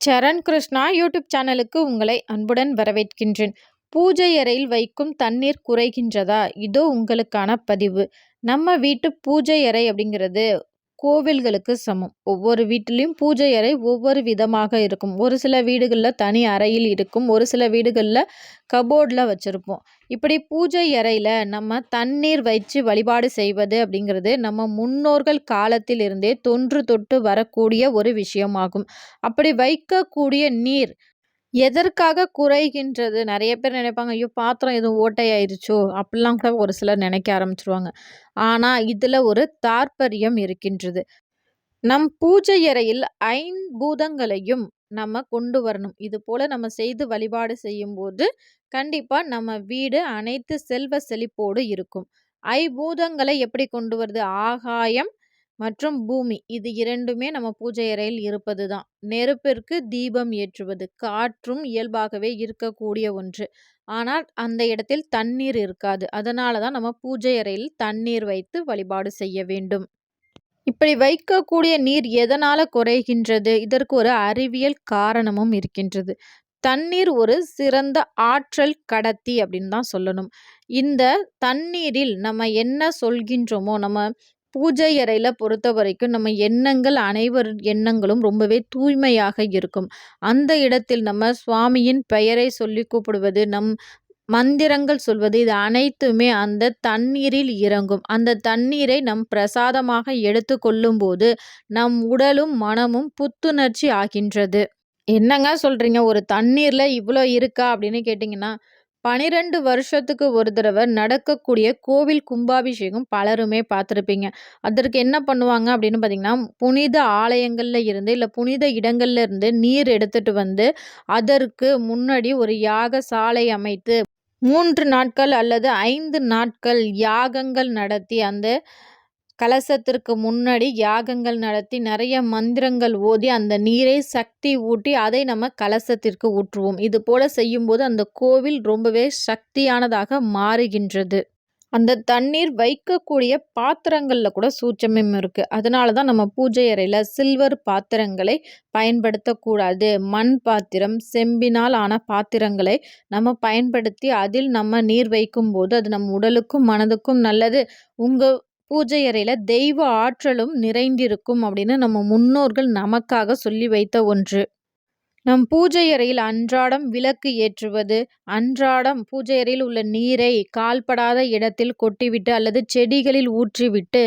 சரண் Krishna YouTube சேனலுக்கு உங்களை அன்புடன் வரவேற்கின்றேன். பூஜை அறையில் வைக்கும் தண்ணீர் குறைகின்றதா? இதோ உங்களுக்கான பதிவு. நம்ம வீட்டு பூஜை அறை அப்படிங்கிறது கோவில்களுக்கு சமம். ஒவ்வொரு வீட்டிலையும் பூஜை அறை ஒவ்வொரு விதமாக இருக்கும். ஒரு சில வீடுகளில் தனி அறையில் இருக்கும். ஒரு சில வீடுகளில் கபோர்டில் வச்சுருப்போம். இப்படி பூஜை அறையில் நம்ம தண்ணீர் வச்சு வழிபாடு செய்வது அப்படிங்கிறது நம்ம முன்னோர்கள் காலத்தில் இருந்தே தொன்று தொட்டு வரக்கூடிய ஒரு விஷயமாகும். அப்படி வைக்கக்கூடிய நீர் எதற்காக குறைகின்றது? நிறைய பேர் நினைப்பாங்க ஐயோ பாத்திரம் எதுவும் ஓட்டையாயிருச்சோ? அப்படிலாம் கூட ஒரு சிலர் நினைக்க ஆரம்பிச்சிருவாங்க. ஆனால் இதில் ஒரு தாற்பயம் இருக்கின்றது. நம் பூஜை அறையில் ஐம்பூதங்களையும் நம்ம கொண்டு வரணும். இது போல் நம்ம செய்து வழிபாடு செய்யும்போது கண்டிப்பாக நம்ம வீடு அனைத்து செல்வ செழிப்போடு இருக்கும். ஐம்பூதங்களை எப்படி கொண்டு வருது? ஆகாயம் மற்றும் பூமி. இது இரண்டுமே நம்ம பூஜை அறையில் இருப்பது தான் நெருப்பிற்கு தீபம் ஏற்றுவது காற்றும் இயல்பாகவே இருக்கக்கூடிய ஒன்று. ஆனால் அந்த இடத்தில் தண்ணீர் இருக்காது. அதனால தான் நம்ம பூஜை அறையில் தண்ணீர் வைத்து வழிபாடு செய்ய வேண்டும். இப்படி வைக்கக்கூடிய நீர் எதனால் குறைகின்றது? இதற்கு ஒரு அறிவியல் காரணமும் இருக்கின்றது. தண்ணீர் ஒரு சிறந்த ஆற்றல் கடத்தி அப்படின்னு தான் சொல்லணும். இந்த தண்ணீரில் நம்ம என்ன சொல்கின்றோமோ நம்ம பூஜை அறையில் பொறுத்த வரைக்கும் நம்ம எண்ணங்கள் அனைவர் எண்ணங்களும் ரொம்பவே தூய்மையாக இருக்கும். அந்த இடத்தில் நம்ம சுவாமியின் பெயரை சொல்லி கூப்பிடுவது நம் மந்திரங்கள் சொல்வது இது அனைத்துமே அந்த தண்ணீரில் இறங்கும். அந்த தண்ணீரை நம் பிரசாதமாக எடுத்து கொள்ளும்போது நம் உடலும் மனமும் புத்துணர்ச்சி ஆகின்றது. என்னங்க சொல்கிறீங்க ஒரு தண்ணீரில் இவ்வளோ இருக்கா? அப்படின்னு கேட்டிங்கன்னா பனிரெண்டு வருஷத்துக்கு ஒரு தடவை நடக்கக்கூடிய கோவில் கும்பாபிஷேகம் பலருமே பார்த்துருப்பீங்க. அதற்கு என்ன பண்ணுவாங்க அப்படின்னு பார்த்தீங்கன்னா புனித ஆலயங்களில் இருந்து இல்லை புனித இடங்கள்ல இருந்து நீர் எடுத்துட்டு வந்து அதற்கு முன்னாடி ஒரு யாக சாலை அமைத்து மூன்று நாட்கள் அல்லது ஐந்து நாட்கள் யாகங்கள் நடத்தி அந்த கலசத்திற்கு முன்னாடி யாகங்கள் நடத்தி நிறைய மந்திரங்கள் ஓதி அந்த நீரை சக்தி ஊட்டி அதை நம்ம கலசத்திற்கு ஊற்றுவோம். இது போல செய்யும்போது அந்த கோவில் ரொம்பவே சக்தியானதாக மாறுகின்றது. அந்த தண்ணீர் வைக்கக்கூடிய பாத்திரங்களில் கூட சூச்சமும் இருக்குது அதனால தான் நம்ம பூஜை அறையில் சில்வர் பாத்திரங்களை பயன்படுத்தக்கூடாது. மண் பாத்திரம் செம்பினால் ஆன பாத்திரங்களை நம்ம பயன்படுத்தி அதில் நம்ம நீர் வைக்கும்போது அது நம் உடலுக்கும் மனதுக்கும் நல்லது. உங்கள் பூஜை அறையில் தெய்வ ஆற்றலும் நிறைந்திருக்கும் அப்படின்னு நம்ம முன்னோர்கள் நமக்காக சொல்லி வைத்த ஒன்று. நம் பூஜை அறையில் அன்றாடம் விளக்கு ஏற்றுவது அன்றாடம் பூஜை அறையில் உள்ள நீரை கால்படாத இடத்தில் கொட்டிவிட்டு அல்லது செடிகளில் ஊற்றிவிட்டு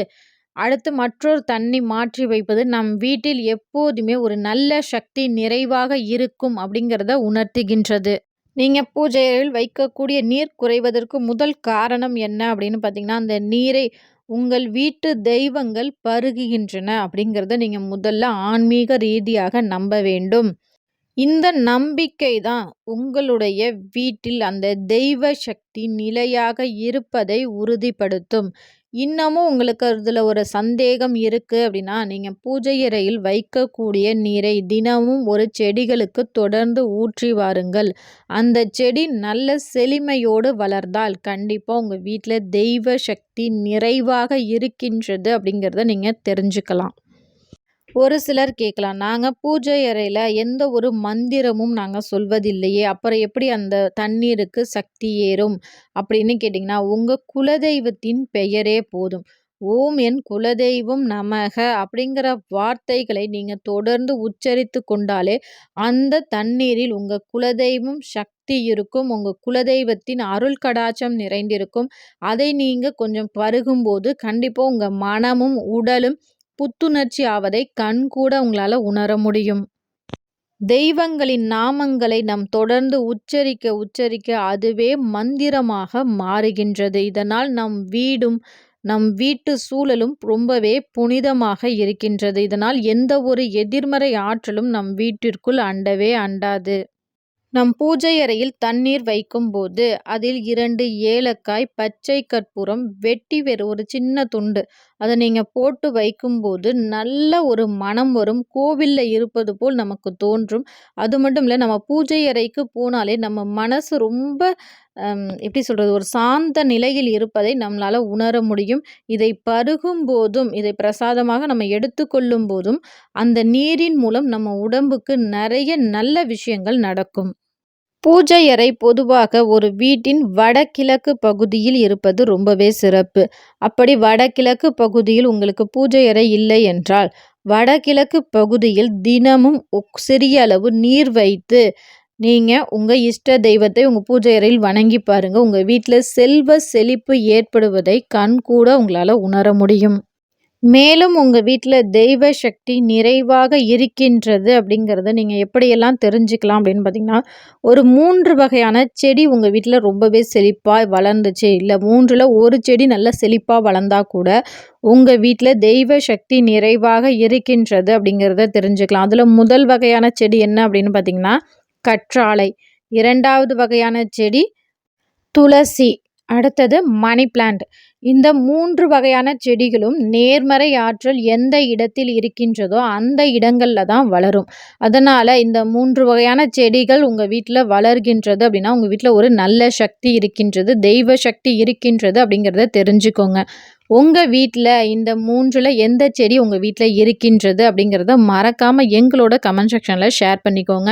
அடுத்து மற்றொரு தண்ணி மாற்றி வைப்பது நம் வீட்டில் எப்போதுமே ஒரு நல்ல சக்தி நிறைவாக இருக்கும் அப்படிங்கிறத உணர்த்துகின்றது. நீங்கள் பூஜை அறையில் வைக்கக்கூடிய நீர் குறைவதற்கு முதல் காரணம் என்ன அப்படின்னு பார்த்தீங்கன்னா அந்த நீரை உங்கள் வீட்டு தெய்வங்கள் பருகுகின்றன அப்படிங்கிறத நீங்கள் முதல்ல ஆன்மீக ரீதியாக நம்ப வேண்டும். இந்த நம்பிக்கை தான் உங்களுடைய வீட்டில் அந்த தெய்வ சக்தி நிலையாக இருப்பதை உறுதிப்படுத்தும். இன்னமும் உங்களுக்கு அதில் ஒரு சந்தேகம் இருக்குது அப்படின்னா நீங்கள் பூஜை அறையில் வைக்கக்கூடிய நீரை தினமும் ஒரு செடிகளுக்கு தொடர்ந்து ஊற்றி வாருங்கள். அந்த செடி நல்ல செழுமையோடு வளர்ந்தால் கண்டிப்பாக உங்கள் வீட்டில் தெய்வ சக்தி நிறைவாக இருக்கின்றது அப்படிங்கிறத நீங்கள் தெரிஞ்சுக்கலாம். ஒரு சிலர் கேட்கலாம். நாங்கள் பூஜை அறையில் எந்த ஒரு மந்திரமும் நாங்கள் சொல்வதில்லையே. அப்புறம் எப்படி அந்த தண்ணீருக்கு சக்தி ஏறும் அப்படின்னு கேட்டிங்கன்னா உங்கள் குலதெய்வத்தின் பெயரே போதும். ஓம் என் குலதெய்வம் நமக அப்படிங்கிற வார்த்தைகளை நீங்கள் தொடர்ந்து உச்சரித்து கொண்டாலே அந்த தண்ணீரில் உங்கள் குலதெய்வம் சக்தி இருக்கும் உங்கள் குலதெய்வத்தின் அருள் கடாச்சம் நிறைந்திருக்கும். அதை நீங்கள் கொஞ்சம் பருகும்போது கண்டிப்பாக உங்கள் மனமும் உடலும் புத்துணர்ச்சி ஆவதை கண்கூட உங்களால் உணர முடியும். தெய்வங்களின் நாமங்களை நம் தொடர்ந்து உச்சரிக்க உச்சரிக்க அதுவே மந்திரமாக மாறுகின்றது. இதனால் நம் வீடும் நம் வீட்டு சூழலும் ரொம்பவே புனிதமாக இருக்கின்றது. இதனால் எந்த ஒரு எதிர்மறை ஆற்றலும் நம் வீட்டிற்குள் அண்டவே அண்டாது. நம் பூஜை அறையில் தண்ணீர் வைக்கும்போது அதில் இரண்டு ஏலக்காய் பச்சை கற்பூரம் வெட்டி வேறு ஒரு சின்ன துண்டு அதை நீங்கள் போட்டு வைக்கும்போது நல்ல ஒரு மனம் வரும் கோவிலில் இருப்பது போல் நமக்கு தோன்றும் அது மட்டும் இல்லை நம்ம பூஜை அறைக்கு போனாலே நம்ம மனசு ரொம்ப எப்படி சொல்கிறது ஒரு சாந்த நிலையில் இருப்பதை நம்மளால் உணர முடியும். இதை பருகும் போதும் இதை பிரசாதமாக நம்ம எடுத்துக்கொள்ளும் போதும் அந்த நீரின் மூலம் நம்ம உடம்புக்கு நிறைய நல்ல விஷயங்கள் நடக்கும். பூஜை அறை பொதுவாக ஒரு வீட்டின் வடகிழக்கு பகுதியில் இருப்பது ரொம்பவே சிறப்பு. அப்படி வடகிழக்கு பகுதியில் உங்களுக்கு பூஜை அறை இல்லை என்றால், வடகிழக்கு பகுதியில் தினமும் ஒக் சிறிய அளவு நீர் வைத்து, நீங்கள் உங்கள் இஷ்ட தெய்வத்தை உங்கள் பூஜை அறையில் வணங்கி பாருங்கள் உங்கள் வீட்டில் செல்வ செழிப்பு ஏற்படுவதை கண்கூட உங்களால் உணர முடியும். மேலும் உங்கள் வீட்டில் தெய்வ சக்தி நிறைவாக இருக்கின்றது அப்படிங்கிறத நீங்கள் எப்படியெல்லாம் தெரிஞ்சுக்கலாம் அப்படின்னு பார்த்தீங்கன்னா, ஒரு மூன்று வகையான செடி உங்கள் வீட்டில் ரொம்பவே செழிப்பாக வளர்ந்துச்சு, இல்லை மூன்றில் ஒரு செடி நல்லா செழிப்பாக வளர்ந்தா கூட, உங்கள் வீட்டில் தெய்வ சக்தி நிறைவாக இருக்கின்றது அப்படிங்கிறத தெரிஞ்சுக்கலாம். அதில் முதல் வகையான செடி என்ன அப்படின்னு பார்த்தீங்கன்னா, கற்றாழை. இரண்டாவது வகையான செடி துளசி. அடுத்தது மணி பிளான்ட். இந்த மூன்று வகையான செடிகளும் நேர்மறை ஆற்றல் எந்த இடத்தில் இருக்கின்றதோ, அந்த இடங்களில் தான் வளரும். அதனால் இந்த மூன்று வகையான செடிகள் உங்கள் வீட்டில் வளர்கின்றது அப்படின்னா, உங்கள் வீட்டில் ஒரு நல்ல சக்தி இருக்கின்றது, தெய்வ சக்தி இருக்கின்றது அப்படிங்கிறத தெரிஞ்சுக்கோங்க. உங்கள் வீட்டில் இந்த மூன்றில் எந்த செடி உங்கள் வீட்டில் இருக்கின்றது அப்படிங்கிறத மறக்காமல் எங்களோட கமெண்ட் செக்ஷனில் ஷேர் பண்ணிக்கோங்க.